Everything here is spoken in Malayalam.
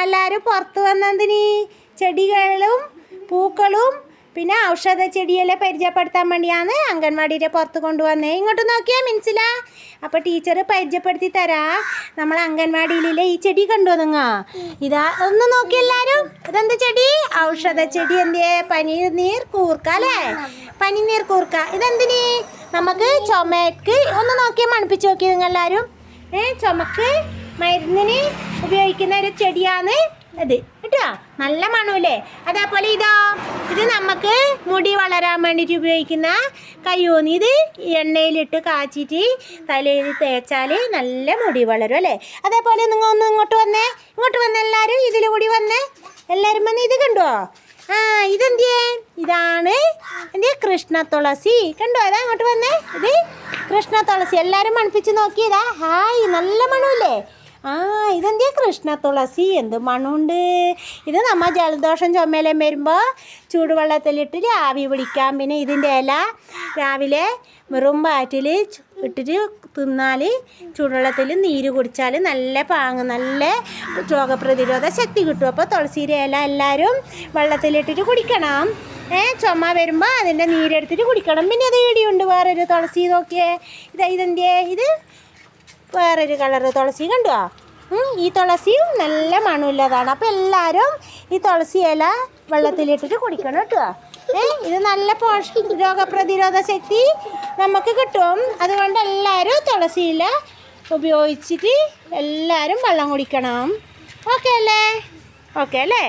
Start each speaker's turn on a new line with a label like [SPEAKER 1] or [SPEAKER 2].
[SPEAKER 1] നമ്മളെല്ലാവരും പുറത്ത് വന്നതിന് ചെടികളും പൂക്കളും പിന്നെ ഔഷധ ചെടിയെല്ലാം പരിചയപ്പെടുത്താൻ വേണ്ടിയാണ് അംഗൻവാടിയുടെ പുറത്ത് കൊണ്ടുവന്നത് ഇങ്ങോട്ട് നോക്കിയാൽ മിൻസില. അപ്പോൾ ടീച്ചർ പരിചയപ്പെടുത്തി തരാ. നമ്മൾ അംഗൻവാടിയിലെ ഈ ചെടി കണ്ടു നിങ്ങ? ഇതാ ഒന്ന് നോക്കി എല്ലാവരും ഇതെന്ത് ചെടി? ഔഷധ ചെടി എന്തേ പനിനീർ കൂർക്ക അല്ലേ? പനിനീർ കൂർക്ക. ഇതെന്തിന്? നമുക്ക് ചുമക്ക് ഒന്ന് നോക്കിയാൽ മണപ്പിച്ച് നോക്കി നിങ്ങൾ എല്ലാവരും ഏ ചുമക്ക്? മരുന്നിന് ഉപയോഗിക്കുന്ന ഒരു ചെടിയാണ് ഇത് കേട്ടോ? നല്ല മണമല്ലേ അതേപോലെ ഇതോ ഇത് നമുക്ക് മുടി വളരാൻ വേണ്ടിയിട്ട് ഉപയോഗിക്കുന്ന കയ്യൂന്നി ഇത് എണ്ണയിലിട്ട് കാച്ചിട്ട് തലയിൽ തേച്ചാൽ നല്ല മുടി വളരും അല്ലേ? അതേപോലെ നിങ്ങൾ ഒന്ന് ഇങ്ങോട്ട് വന്നേ. ഇങ്ങോട്ട് വന്ന എല്ലാവരും ഇതിൽ കൂടി വന്നേ. എല്ലാവരും വന്ന് ഇത് കണ്ടോ? ആ ഇതെന്തിയേ? ഇതാണ് എന്തിയെ കൃഷ്ണ തുളസി. കണ്ടോ? അതാ ഇങ്ങോട്ട് വന്നേ. ഇത് കൃഷ്ണ തുളസി. എല്ലാവരും മണപ്പിച്ച് നോക്കിയതാ. ഹായ് നല്ല മണമില്ലേ ആ ഇതെന്തിയാ കൃഷ്ണ തുളസി? എന്ത് മണമുണ്ട് ഇത് നമ്മൾ ജലദോഷം ചുമയിലും വരുമ്പോൾ ചൂടുവെള്ളത്തിലിട്ട് രാവി പിടിക്കാം പിന്നെ ഇതിന്റെ ഇല രാവിലെ വെറും പാറ്റിൽ ഇട്ടിട്ട് തിന്നാൽ ചൂടുവെള്ളത്തിൽ നീര് കുടിച്ചാൽ നല്ല പാങ്ങ് നല്ല രോഗപ്രതിരോധ ശക്തി കിട്ടും. അപ്പോൾ തുളസിയുടെ ഇല എല്ലാവരും വെള്ളത്തിലിട്ടിട്ട് കുടിക്കണം. ഏ ചുമ വരുമ്പോൾ അതിന്റെ നീരെടുത്തിട്ട് കുടിക്കണം. പിന്നെ അത് ഇടിയുണ്ട് വേറൊരു തുളസി നോക്കിയേ. ഇതാ ഇതെന്തിയേ ഇത്? വേറൊരു കളറ് തുളസി കണ്ടുവാ? ഈ തുളസിയും നല്ല മണമുള്ളതാണ്. അപ്പോൾ എല്ലാവരും ഈ തുളസി ഇല വെള്ളത്തിലിട്ടിട്ട് കുടിക്കണം കേട്ടോ. ഏ ഇത് നല്ല പോഷ രോഗപ്രതിരോധ ശക്തി നമുക്ക് കിട്ടും. അതുകൊണ്ട് എല്ലാവരും തുളസി ഇല ഉപയോഗിച്ചിട്ട് എല്ലാവരും വെള്ളം കുടിക്കണം. ഓക്കെ അല്ലേ? ഓക്കെ അല്ലേ?